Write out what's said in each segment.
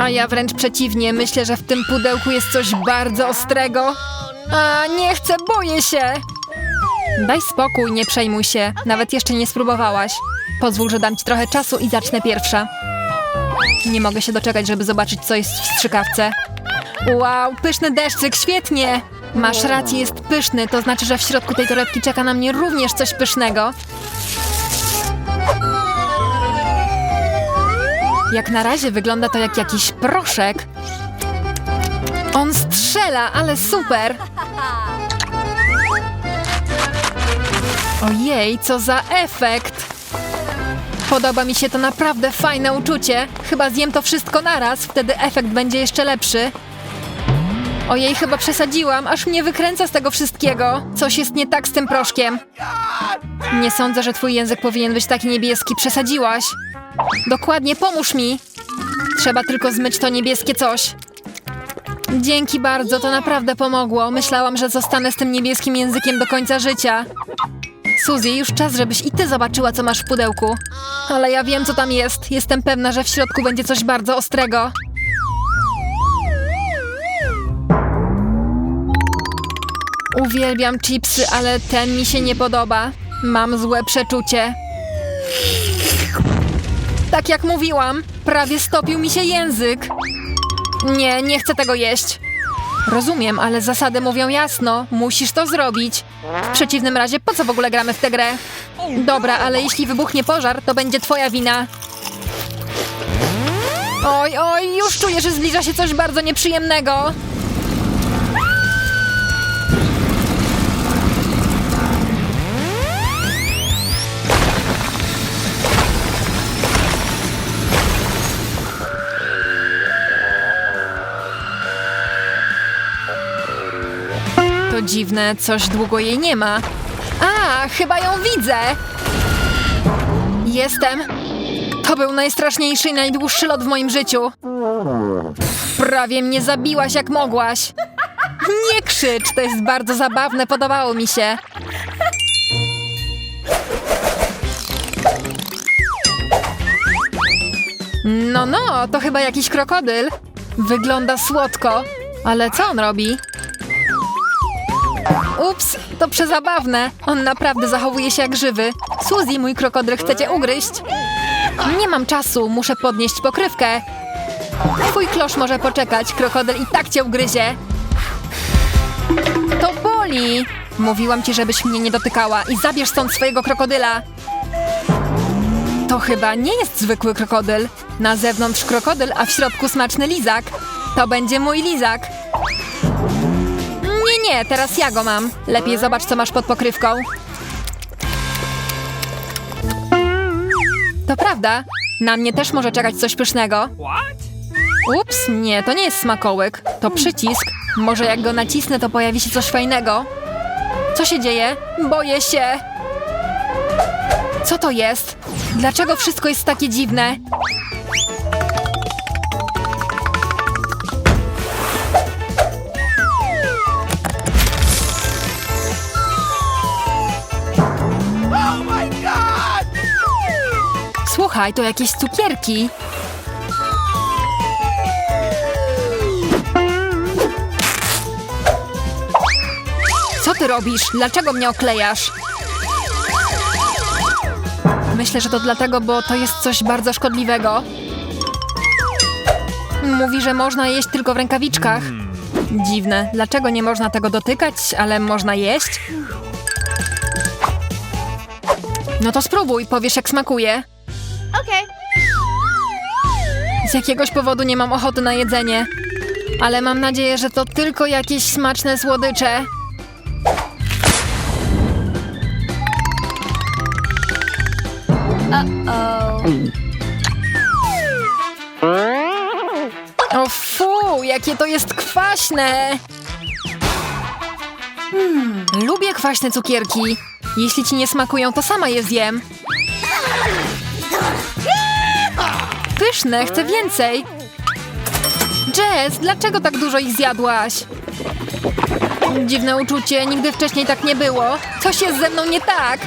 A ja wręcz przeciwnie, myślę, że w tym pudełku jest coś bardzo ostrego. A nie chcę, boję się. Daj spokój, nie przejmuj się. Nawet jeszcze nie spróbowałaś. Pozwól, że dam ci trochę czasu i zacznę pierwsza. Nie mogę się doczekać, żeby zobaczyć, co jest w strzykawce. Wow, pyszny deszczyk, świetnie! Masz rację, jest pyszny, to znaczy, że w środku tej torebki czeka na mnie również coś pysznego. Jak na razie wygląda to jak jakiś proszek. On strzela, ale super! Ojej, co za efekt! Podoba mi się to naprawdę fajne uczucie. Chyba zjem to wszystko naraz, wtedy efekt będzie jeszcze lepszy. Ojej, chyba przesadziłam, aż mnie wykręca z tego wszystkiego. Coś jest nie tak z tym proszkiem. Nie sądzę, że twój język powinien być taki niebieski. Przesadziłaś. Dokładnie, pomóż mi. Trzeba tylko zmyć to niebieskie coś. Dzięki bardzo, to naprawdę pomogło. Myślałam, że zostanę z tym niebieskim językiem do końca życia. Suzy, już czas, żebyś i ty zobaczyła, co masz w pudełku. Ale ja wiem, co tam jest. Jestem pewna, że w środku będzie coś bardzo ostrego. Uwielbiam chipsy, ale ten mi się nie podoba. Mam złe przeczucie. Tak jak mówiłam, prawie stopił mi się język. Nie, nie chcę tego jeść. Rozumiem, ale zasady mówią jasno. Musisz to zrobić. W przeciwnym razie, po co w ogóle gramy w tę grę? Dobra, ale jeśli wybuchnie pożar, to będzie twoja wina. Oj, oj, już czuję, że zbliża się coś bardzo nieprzyjemnego. Dziwne, coś długo jej nie ma. A, chyba ją widzę. Jestem. To był najstraszniejszy i najdłuższy lot w moim życiu. Prawie mnie zabiłaś jak mogłaś. Nie krzycz, to jest bardzo zabawne, podobało mi się. No, no, to chyba jakiś krokodyl. Wygląda słodko. Ale co on robi? Ups, to przezabawne. On naprawdę zachowuje się jak żywy. Suzy, mój krokodyl chce cię ugryźć. Nie mam czasu, muszę podnieść pokrywkę. Twój klosz może poczekać, krokodyl i tak cię ugryzie. To boli! Mówiłam ci, żebyś mnie nie dotykała i zabierz stąd swojego krokodyla. To chyba nie jest zwykły krokodyl. Na zewnątrz krokodyl, a w środku smaczny lizak. To będzie mój lizak. Nie, teraz ja go mam. Lepiej zobacz, co masz pod pokrywką. To prawda. Na mnie też może czekać coś pysznego. Ups, nie, to nie jest smakołyk. To przycisk. Może jak go nacisnę, to pojawi się coś fajnego. Co się dzieje? Boję się. Co to jest? Dlaczego wszystko jest takie dziwne? Słuchaj, to jakieś cukierki. Co ty robisz? Dlaczego mnie oklejasz? Myślę, że to dlatego, bo to jest coś bardzo szkodliwego. Mówi, że można jeść tylko w rękawiczkach. Dziwne. Dlaczego nie można tego dotykać, ale można jeść? No to spróbuj, powiesz jak smakuje. Okay. Z jakiegoś powodu nie mam ochoty na jedzenie. Ale mam nadzieję, że to tylko jakieś smaczne słodycze. Uh-oh. O fu, jakie to jest kwaśne! Hmm, lubię kwaśne cukierki. Jeśli ci nie smakują, to sama je zjem. Pyszne, chcę więcej. Jess, dlaczego tak dużo ich zjadłaś? Dziwne uczucie, nigdy wcześniej tak nie było. Coś jest ze mną nie tak.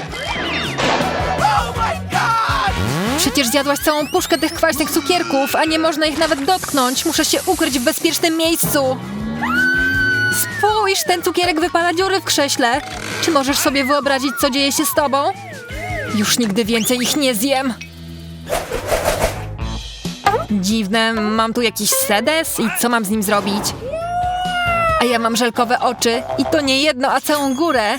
Przecież zjadłaś całą puszkę tych kwaśnych cukierków, a nie można ich nawet dotknąć. Muszę się ukryć w bezpiecznym miejscu. Spójrz, ten cukierek wypala dziury w krześle. Czy możesz sobie wyobrazić, co dzieje się z tobą? Już nigdy więcej ich nie zjem. Dziwne, mam tu jakiś sedes i co mam z nim zrobić? A ja mam żelkowe oczy i to nie jedno, a całą górę.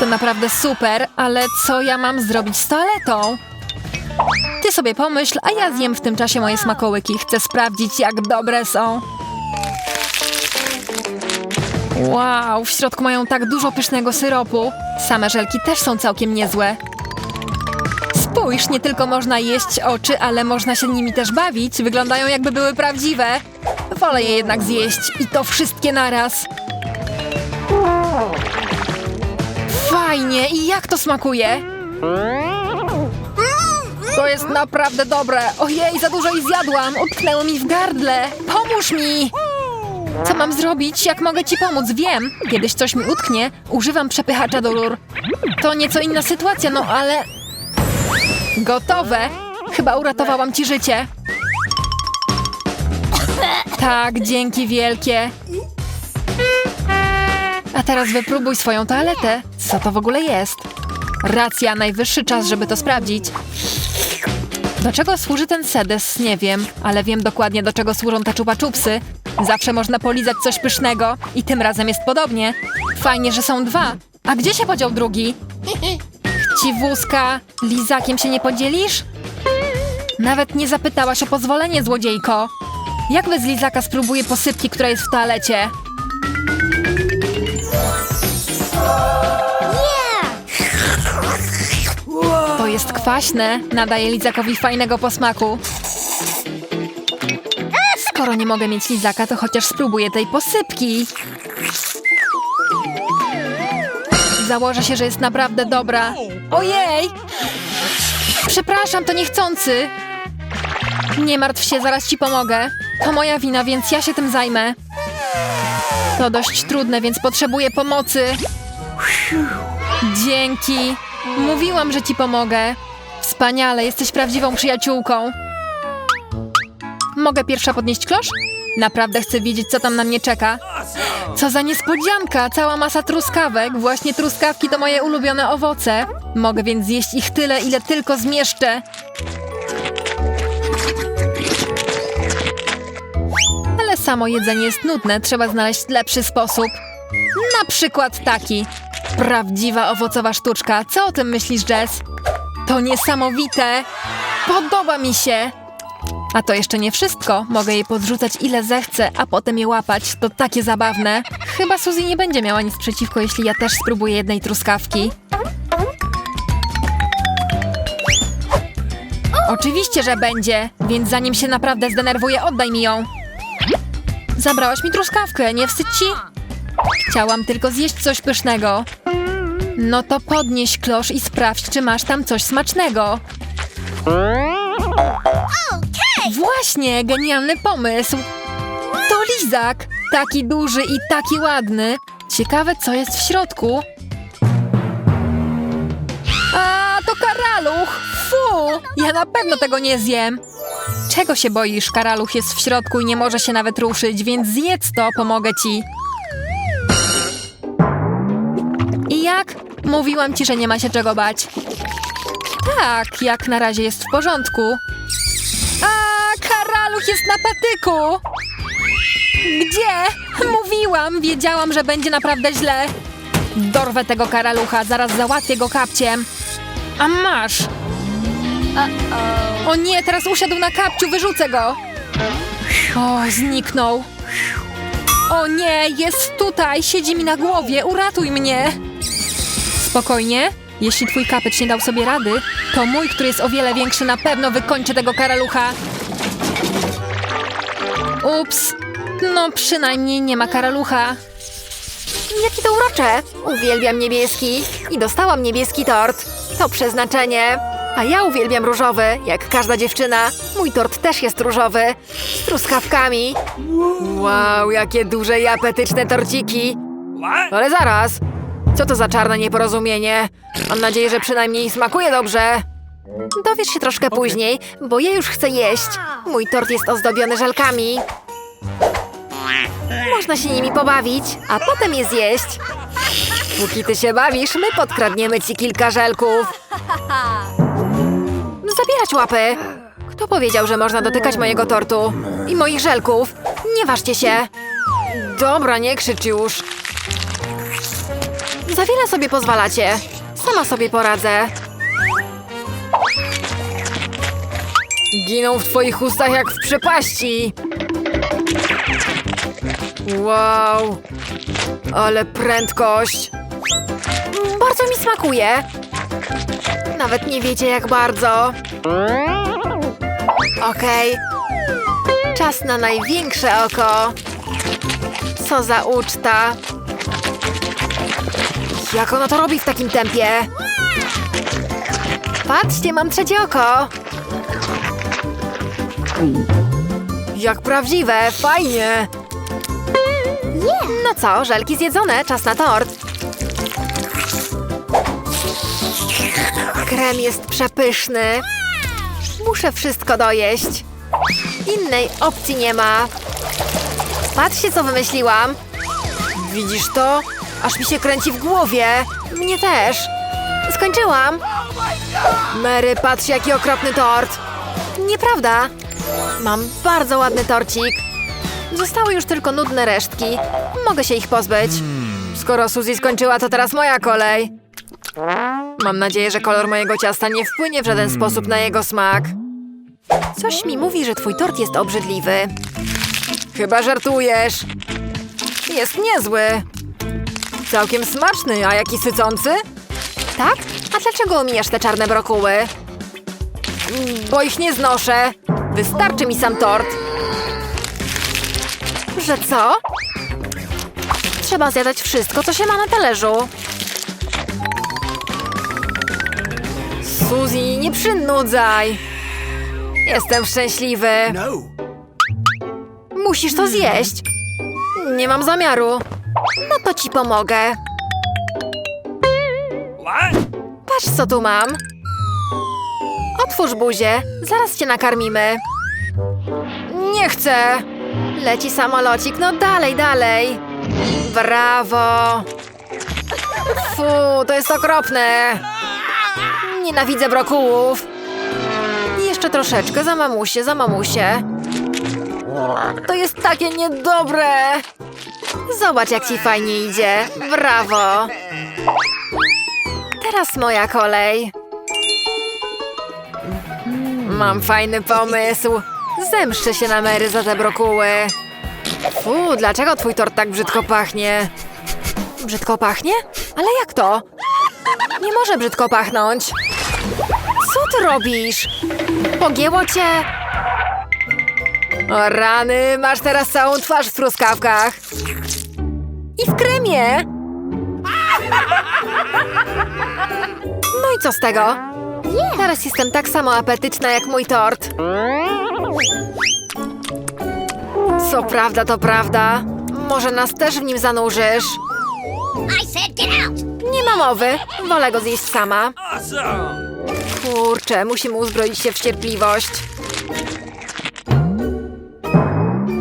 To naprawdę super, ale co ja mam zrobić z toaletą? Ty sobie pomyśl, a ja zjem w tym czasie moje smakołyki. Chcę sprawdzić, jak dobre są. Wow, w środku mają tak dużo pysznego syropu. Same żelki też są całkiem niezłe. Spójrz, nie tylko można jeść oczy, ale można się nimi też bawić. Wyglądają jakby były prawdziwe. Wolę je jednak zjeść i to wszystkie naraz. Fajnie, i jak to smakuje? To jest naprawdę dobre. Ojej, za dużo i zjadłam. Utknęło mi w gardle. Pomóż mi! Co mam zrobić? Jak mogę ci pomóc? Wiem. Kiedyś coś mi utknie, używam przepychacza do rur. To nieco inna sytuacja, no ale... Gotowe. Chyba uratowałam ci życie. Tak, dzięki wielkie. A teraz wypróbuj swoją toaletę. Co to w ogóle jest? Racja, najwyższy czas, żeby to sprawdzić. Do czego służy ten sedes? Nie wiem, ale wiem dokładnie, do czego służą te czupa-czupsy. Zawsze można polizać coś pysznego i tym razem jest podobnie. Fajnie, że są dwa. A gdzie się podział drugi? Chciwuska, lizakiem się nie podzielisz? Nawet nie zapytałaś o pozwolenie, złodziejko. Jak bez lizaka spróbuję posypki, która jest w toalecie? To jest kwaśne. Nadaje lizakowi fajnego posmaku. Skoro nie mogę mieć lizaka, to chociaż spróbuję tej posypki. Założę się, że jest naprawdę dobra. Ojej! Przepraszam, to niechcący. Nie martw się, zaraz ci pomogę. To moja wina, więc ja się tym zajmę. To dość trudne, więc potrzebuję pomocy. Dzięki. Mówiłam, że ci pomogę. Wspaniale, jesteś prawdziwą przyjaciółką. Mogę pierwsza podnieść klosz? Naprawdę chcę wiedzieć, co tam na mnie czeka. Co za niespodzianka! Cała masa truskawek. Właśnie truskawki to moje ulubione owoce. Mogę więc zjeść ich tyle, ile tylko zmieszczę. Ale samo jedzenie jest nudne. Trzeba znaleźć lepszy sposób. Na przykład taki. Prawdziwa owocowa sztuczka. Co o tym myślisz, Jess? To niesamowite! Podoba mi się! A to jeszcze nie wszystko. Mogę jej podrzucać ile zechcę, a potem je łapać. To takie zabawne. Chyba Suzy nie będzie miała nic przeciwko, jeśli ja też spróbuję jednej truskawki. Oczywiście, że będzie, więc zanim się naprawdę zdenerwuję, oddaj mi ją. Zabrałaś mi truskawkę, nie wstydź ci? Chciałam tylko zjeść coś pysznego. No to podnieś klosz i sprawdź, czy masz tam coś smacznego. Właśnie, genialny pomysł. To lizak. Taki duży i taki ładny. Ciekawe, co jest w środku. A, to karaluch. Fu, ja na pewno tego nie zjem. Czego się boisz? Karaluch jest w środku i nie może się nawet ruszyć, więc zjedz to, pomogę ci. I jak? Mówiłam ci, że nie ma się czego bać. Tak, jak na razie jest w porządku. A, karaluch jest na patyku! Gdzie? Mówiłam, wiedziałam, że będzie naprawdę źle. Dorwę tego karalucha, zaraz załatwię go kapciem. A masz! O nie, teraz usiadł na kapciu, wyrzucę go! O, zniknął. O nie, jest tutaj, siedzi mi na głowie, uratuj mnie! Spokojnie, jeśli twój kapeć nie dał sobie rady, to mój, który jest o wiele większy, na pewno wykończy tego karalucha. Ups, no przynajmniej nie ma karalucha. Jakie to urocze! Uwielbiam niebieski i dostałam niebieski tort. To przeznaczenie. A ja uwielbiam różowy, jak każda dziewczyna. Mój tort też jest różowy, z truskawkami. Wow, jakie duże i apetyczne torciki. Ale zaraz, co to za czarne nieporozumienie? Mam nadzieję, że przynajmniej smakuje dobrze. Dowiesz się troszkę później, bo ja już chcę jeść. Mój tort jest ozdobiony żelkami. Można się nimi pobawić, a potem je zjeść. Póki ty się bawisz, my podkradniemy ci kilka żelków. Zabierać łapy! Kto powiedział, że można dotykać mojego tortu? I moich żelków? Nie ważcie się! Dobra, nie krzycz już. Za wiele sobie pozwalacie. Sama sobie poradzę. Giną w twoich ustach jak w przepaści. Wow. Ale prędkość. Bardzo mi smakuje. Nawet nie wiecie jak bardzo. Okej. Czas na największe oko. Co za uczta. Jak ona to robi w takim tempie? Patrzcie, mam trzecie oko. Jak prawdziwe, fajnie. No co, żelki zjedzone, czas na tort. Krem jest przepyszny. Muszę wszystko dojeść. Innej opcji nie ma. Patrzcie, co wymyśliłam. Widzisz to? Aż mi się kręci w głowie. Mnie też. Skończyłam. Mary, patrz, jaki okropny tort. Nieprawda. Mam bardzo ładny torcik. Zostały już tylko nudne resztki. Mogę się ich pozbyć. Skoro Suzy skończyła, to teraz moja kolej. Mam nadzieję, że kolor mojego ciasta nie wpłynie w żaden sposób na jego smak. Coś mi mówi, że twój tort jest obrzydliwy. Chyba żartujesz. Jest niezły. Całkiem smaczny, a jaki sycący? Tak? A dlaczego omijasz te czarne brokuły? Mm, Bo ich nie znoszę. Wystarczy mi sam tort. Że co? Trzeba zjadać wszystko, co się ma na talerzu. Suzy, nie przynudzaj. Jestem szczęśliwy. No. Musisz to zjeść. Nie mam zamiaru. No to ci pomogę. Patrz, co tu mam. Otwórz buzię. Zaraz cię nakarmimy. Nie chcę. Leci samolocik. No dalej, dalej. Brawo. Fu, to jest okropne. Nienawidzę brokułów. Jeszcze troszeczkę, za mamusie, za mamusie. To jest takie niedobre. Zobacz, jak ci fajnie idzie. Brawo. Teraz moja kolej. Mam fajny pomysł. Zemszczę się na Mary za te brokuły. Fu, dlaczego twój tort tak brzydko pachnie? Brzydko pachnie? Ale jak to? Nie może brzydko pachnąć. Co ty robisz? Pogięło cię? O rany, masz teraz całą twarz w truskawkach. I w kremie. No i co z tego? Teraz jestem tak samo apetyczna jak mój tort. Co prawda, to prawda. Może nas też w nim zanurzysz. Nie ma mowy. Wolę go zjeść sama. Kurczę, musimy uzbroić się w cierpliwość.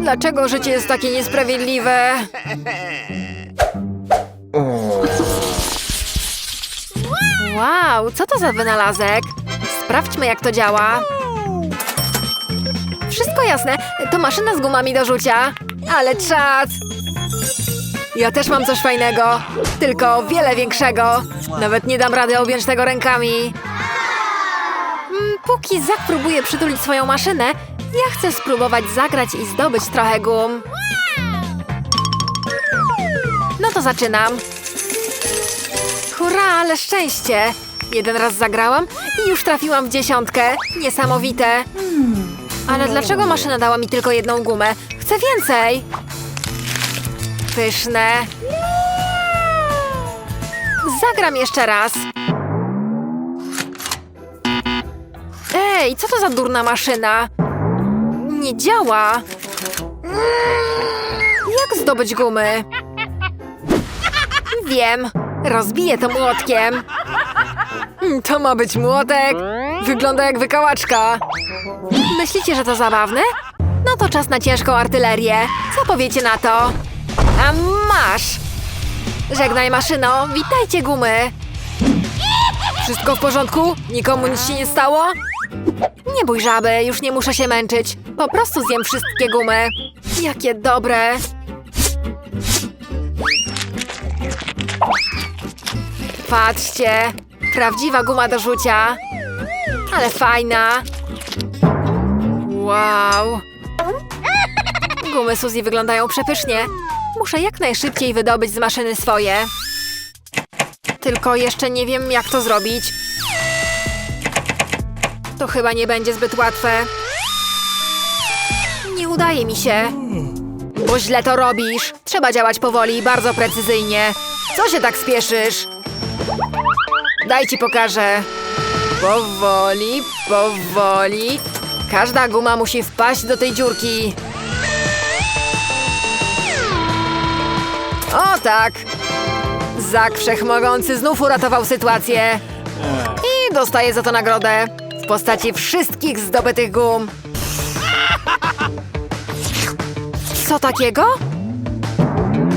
Dlaczego życie jest takie niesprawiedliwe? Wow, co to za wynalazek? Sprawdźmy, jak to działa. Wszystko jasne, to maszyna z gumami do rzucia. Ale czad! Ja też mam coś fajnego, tylko wiele większego. Nawet nie dam rady objąć tego rękami. Mm, Póki Zak próbuje przytulić swoją maszynę, ja chcę spróbować zagrać i zdobyć trochę gum. No to zaczynam. Hurra, ale szczęście! Jeden raz zagrałam i już trafiłam w dziesiątkę. Niesamowite. Ale dlaczego maszyna dała mi tylko jedną gumę? Chcę więcej! Pyszne. Zagram jeszcze raz. Ej, co to za durna maszyna? Nie działa. Jak zdobyć gumy? Wiem. Rozbiję to młotkiem. Mm, To ma być młotek. Wygląda jak wykałaczka. Myślicie, że to zabawne? No to czas na ciężką artylerię. Co powiecie na to? A masz! Żegnaj maszyno, witajcie gumy! Wszystko w porządku? Nikomu nic się nie stało? Nie bój żaby, już nie muszę się męczyć. Po prostu zjem wszystkie gumy. Jakie dobre! Patrzcie, prawdziwa guma do rzucia. Ale fajna. Wow. Gumy Suzy wyglądają przepysznie. Muszę jak najszybciej wydobyć z maszyny swoje. Tylko jeszcze nie wiem, jak to zrobić. To chyba nie będzie zbyt łatwe. Nie udaje mi się. Bo źle to robisz. Trzeba działać powoli i bardzo precyzyjnie. Co się tak spieszysz? Daj ci pokażę. Powoli, powoli. Każda guma musi wpaść do tej dziurki. O tak! Zak Wszechmogący znów uratował sytuację. I dostaje za to nagrodę w postaci wszystkich zdobytych gum. Co takiego?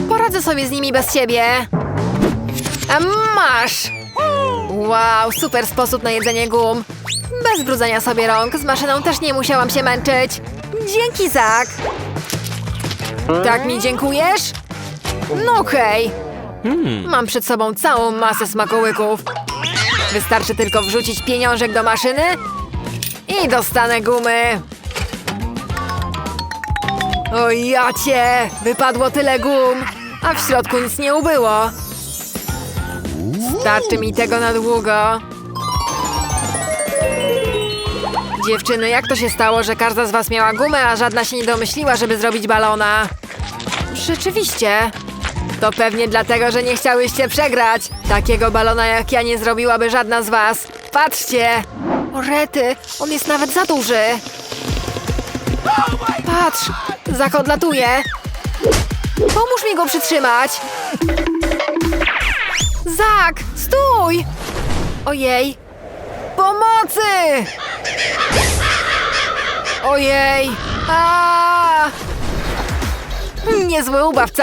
Poradzę sobie z nimi bez ciebie. Masz! Wow, super sposób na jedzenie gum. Bez brudzenia sobie rąk, z maszyną też nie musiałam się męczyć. Dzięki, Zak. Tak mi dziękujesz? No okej. Mam przed sobą całą masę smakołyków. Wystarczy tylko wrzucić pieniążek do maszyny i dostanę gumy. O jacie! Wypadło tyle gum, a w środku nic nie ubyło. Starczy mi tego na długo. Dziewczyny, jak to się stało, że każda z was miała gumę, a żadna się nie domyśliła, żeby zrobić balona? Rzeczywiście. To pewnie dlatego, że nie chciałyście przegrać. Takiego balona jak ja nie zrobiłaby żadna z was. Patrzcie! O rety, on jest nawet za duży. Patrz, Zak odlatuje. Pomóż mi go przytrzymać. Zak, stój! Ojej! Pomocy! Ojej! A! Niezły ubaw, co?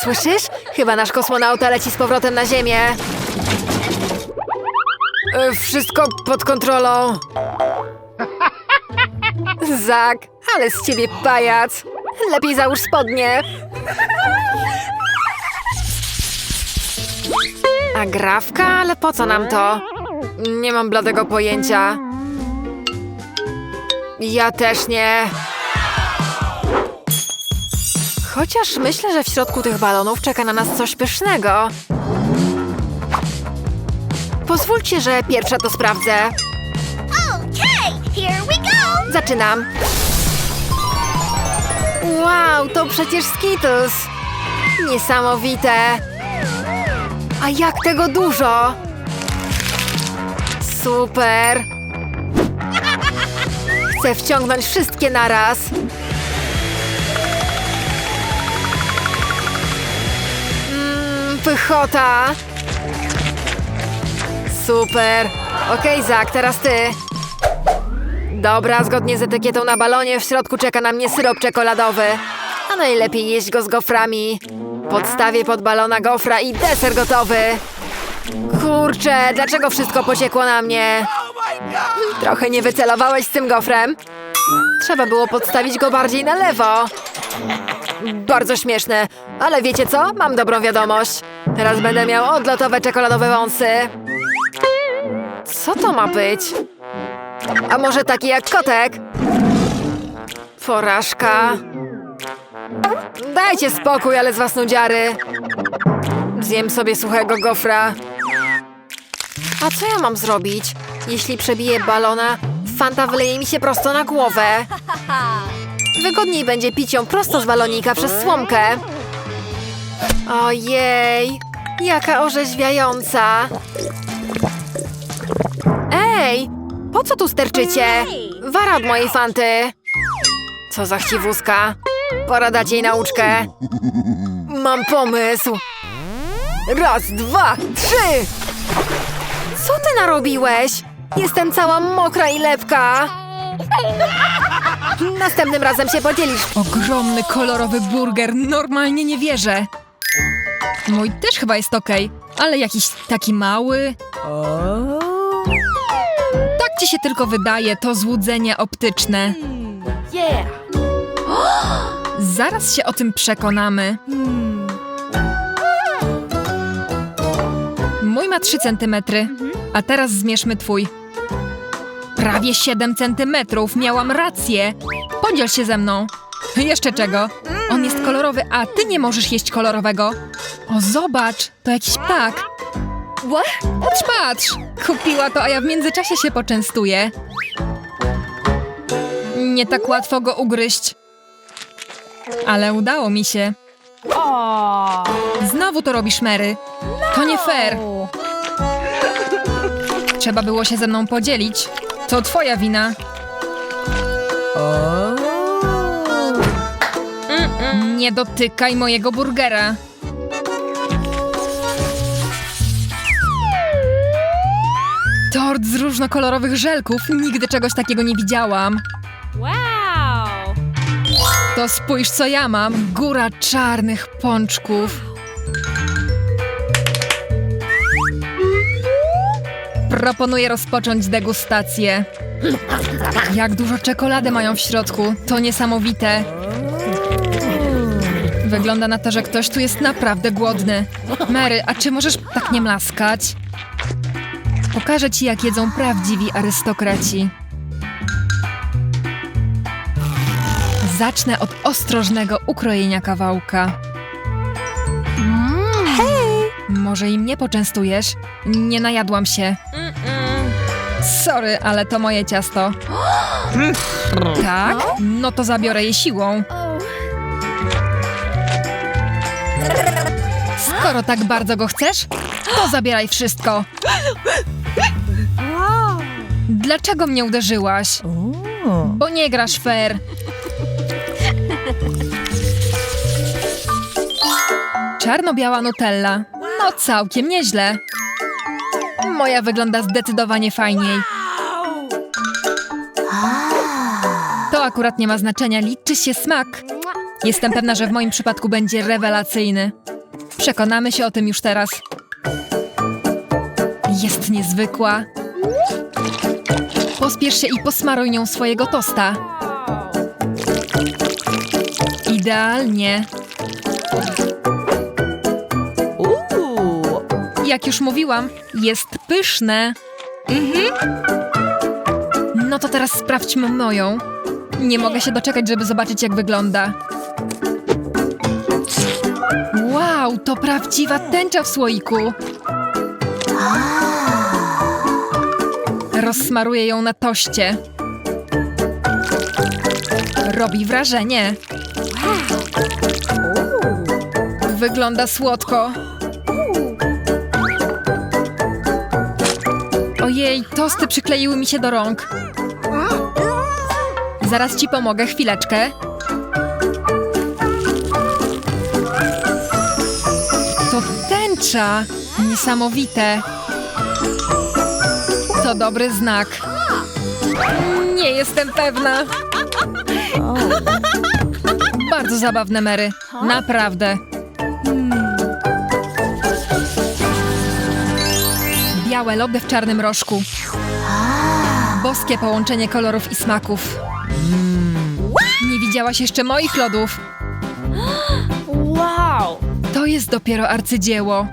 Słyszysz? Chyba nasz kosmonauta leci z powrotem na Ziemię. E, Wszystko pod kontrolą. Zak, ale z ciebie pajac. Lepiej załóż spodnie. A? Ale po co nam to? Nie mam bladego pojęcia. Ja też nie. Chociaż myślę, że w środku tych balonów czeka na nas coś pysznego. Pozwólcie, że pierwsza to sprawdzę. Zaczynam. Wow, to przecież Skittles. Niesamowite. A jak tego dużo? Super. Chcę wciągnąć wszystkie naraz. Mmm, pychota. Super. Okej, Zak, teraz ty. Dobra, zgodnie z etykietą na balonie w środku czeka na mnie syrop czekoladowy. A najlepiej jeść go z goframi. Podstawię pod balona gofra i deser gotowy. Kurczę, dlaczego wszystko pociekło na mnie? Trochę nie wycelowałeś z tym gofrem. Trzeba było podstawić go bardziej na lewo. Bardzo śmieszne, ale wiecie co? Mam dobrą wiadomość. Teraz będę miał odlotowe czekoladowe wąsy. Co to ma być? A może taki jak kotek? Porażka. Dajcie spokój, ale z was nudziary. Zjem sobie suchego gofra. A co ja mam zrobić? Jeśli przebiję balona, fanta wyleje mi się prosto na głowę. Wygodniej będzie pić ją prosto z balonika przez słomkę. Ojej, jaka orzeźwiająca. Ej, po co tu sterczycie? Wara od mojej fanty. Co za chciwuska. Pora dać jej nauczkę. Mam pomysł. Raz, dwa, trzy. Co ty narobiłeś? Jestem cała mokra i lepka. Następnym razem się podzielisz. Ogromny, kolorowy burger, normalnie nie wierzę. Mój też chyba jest okej, ale jakiś taki mały. Tak ci się tylko wydaje, to złudzenie optyczne. Zaraz się o tym przekonamy. Mój ma 3 centymetry, a teraz zmierzmy twój. Prawie 7 centymetrów, miałam rację. Podziel się ze mną. Jeszcze czego? On jest kolorowy, a ty nie możesz jeść kolorowego. O, zobacz, to jakiś ptak. Patrz, patrz! Kupiła to, a ja w międzyczasie się poczęstuję. Nie tak łatwo go ugryźć. Ale udało mi się. Znowu to robisz, Mary. To nie fair. Trzeba było się ze mną podzielić. To twoja wina. Nie dotykaj mojego burgera. Tort z różnokolorowych żelków. Nigdy czegoś takiego nie widziałam. Wow! To spójrz, co ja mam. Góra czarnych pączków. Proponuję rozpocząć degustację. Jak dużo czekolady mają w środku. To niesamowite. Wygląda na to, że ktoś tu jest naprawdę głodny. Mary, a czy możesz tak nie mlaskać? Pokażę ci, jak jedzą prawdziwi arystokraci. Zacznę od ostrożnego ukrojenia kawałka. Hej! Może i mnie poczęstujesz? Nie najadłam się. Sorry, ale to moje ciasto. Tak? No to zabiorę je siłą. Skoro tak bardzo go chcesz, to zabieraj wszystko. Dlaczego mnie uderzyłaś? Bo nie grasz fair. Czarno-biała Nutella. No całkiem nieźle. Moja wygląda zdecydowanie fajniej. To akurat nie ma znaczenia, liczy się smak. Jestem pewna, że w moim przypadku będzie rewelacyjny. Przekonamy się o tym już teraz. Jest niezwykła. Pospiesz się i posmaruj nią swojego tosta. Idealnie. Jak już mówiłam, jest pyszne. No to teraz sprawdźmy moją. Nie mogę się doczekać, żeby zobaczyć, jak wygląda. Wow, to prawdziwa tęcza w słoiku. Rozsmaruję ją na toście. Robi wrażenie. Wygląda słodko. Ojej, tosty przykleiły mi się do rąk. Zaraz ci pomogę, chwileczkę. To tęcza! Niesamowite. To dobry znak. Nie jestem pewna. Bardzo zabawne, Mary. Naprawdę. Białe lody w czarnym rożku. Boskie połączenie kolorów i smaków. Nie widziałaś jeszcze moich lodów. Wow! To jest dopiero arcydzieło.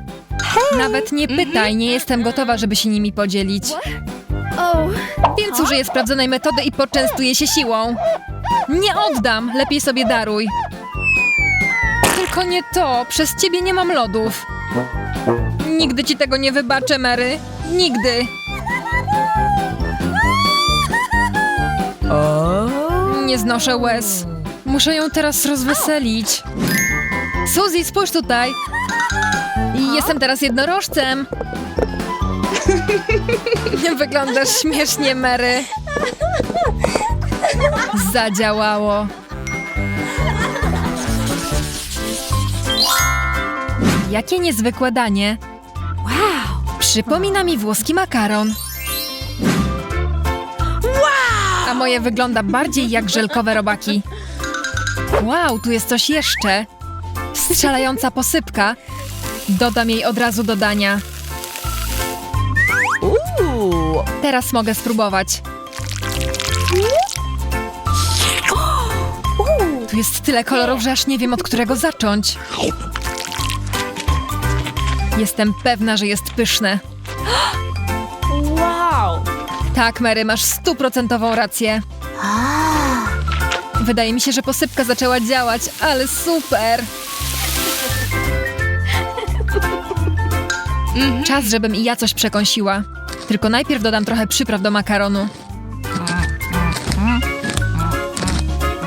Nawet nie pytaj, nie jestem gotowa, żeby się nimi podzielić. Więc użyję sprawdzonej metody i poczęstuję się siłą. Nie oddam, lepiej sobie daruj. Tylko nie to, przez ciebie nie mam lodów. Nigdy ci tego nie wybaczę, Mary. Nigdy. Nie znoszę łez. Muszę ją teraz rozweselić. Suzy, spójrz tutaj. Jestem teraz jednorożcem. Wyglądasz śmiesznie, Mary. Zadziałało. Jakie niezwykłe danie. Wow. Przypomina mi włoski makaron. A moje wygląda bardziej jak żelkowe robaki. Wow, tu jest coś jeszcze. Strzelająca posypka. Dodam jej od razu do dania. Teraz mogę spróbować. Tu jest tyle kolorów, że aż nie wiem od którego zacząć. Jestem pewna, że jest pyszne. Wow. Tak, Mary, masz stuprocentową rację. Wydaje mi się, że posypka zaczęła działać, ale super! Czas, żebym i ja coś przekąsiła. Tylko najpierw dodam trochę przypraw do makaronu.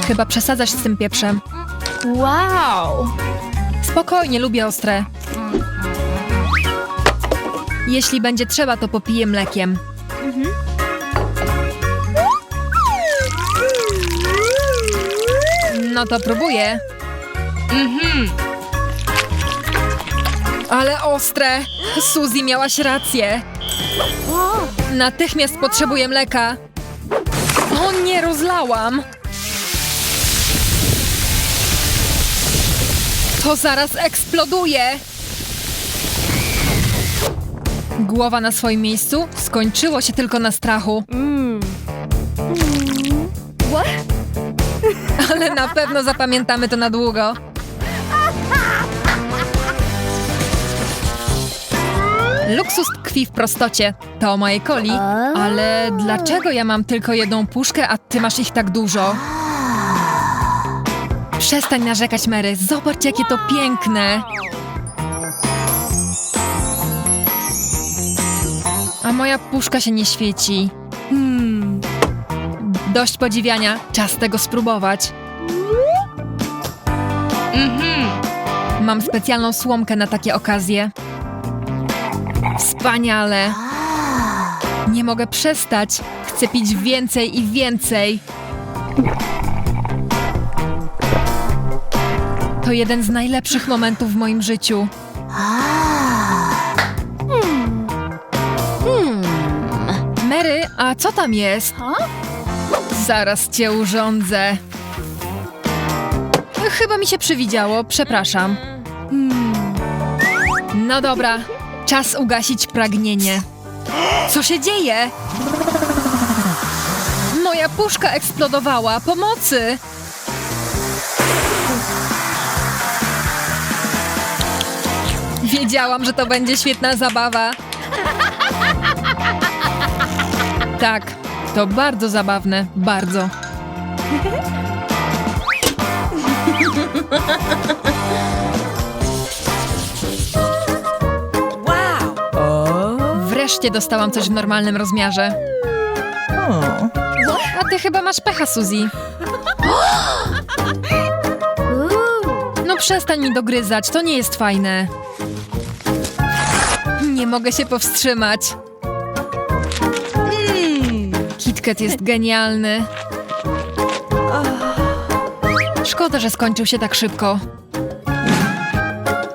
Chyba przesadzasz z tym pieprzem. Wow. Spokojnie, lubię ostre. Jeśli będzie trzeba, to popiję mlekiem. No to próbuję. Ale ostre! Suzy, miałaś rację. Natychmiast potrzebuję mleka. O nie, rozlałam. To zaraz eksploduje! Głowa na swoim miejscu skończyło się tylko na strachu. Ale na pewno zapamiętamy to na długo. Luksus tkwi w prostocie. To o mojej coli. Ale dlaczego ja mam tylko jedną puszkę, a ty masz ich tak dużo? Przestań narzekać, Mary. Zobacz, jakie to piękne. A moja puszka się nie świeci. Hmm. Dość podziwiania. Czas tego spróbować. Mam specjalną słomkę na takie okazje. Wspaniale. Nie mogę przestać. Chcę pić więcej i więcej. To jeden z najlepszych momentów w moim życiu. A co tam jest? Zaraz cię urządzę. Chyba mi się przywidziało, przepraszam. No dobra, czas ugasić pragnienie. Co się dzieje? Moja puszka eksplodowała. Pomocy! Wiedziałam, że to będzie świetna zabawa. Tak, to bardzo zabawne, bardzo. Wreszcie dostałam coś w normalnym rozmiarze. A ty chyba masz pecha, Suzy. No przestań mi dogryzać, to nie jest fajne. Nie mogę się powstrzymać. Jest genialny. Szkoda, że skończył się tak szybko.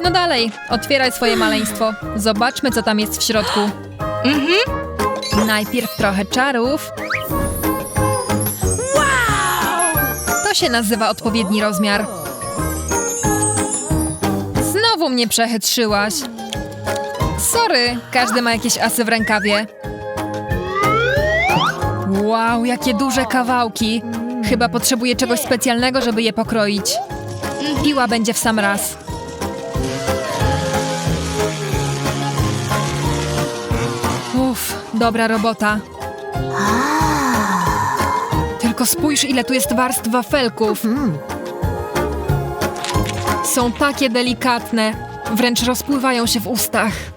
No dalej, otwieraj swoje maleństwo. Zobaczmy, co tam jest w środku. Najpierw trochę czarów. To się nazywa odpowiedni rozmiar. Znowu mnie przechytrzyłaś. Sorry, każdy ma jakieś asy w rękawie. Wow, jakie duże kawałki. Chyba potrzebuję czegoś specjalnego, żeby je pokroić. Piła będzie w sam raz. Uff, dobra robota. Tylko spójrz, ile tu jest warstw wafelków. Są takie delikatne, wręcz rozpływają się w ustach.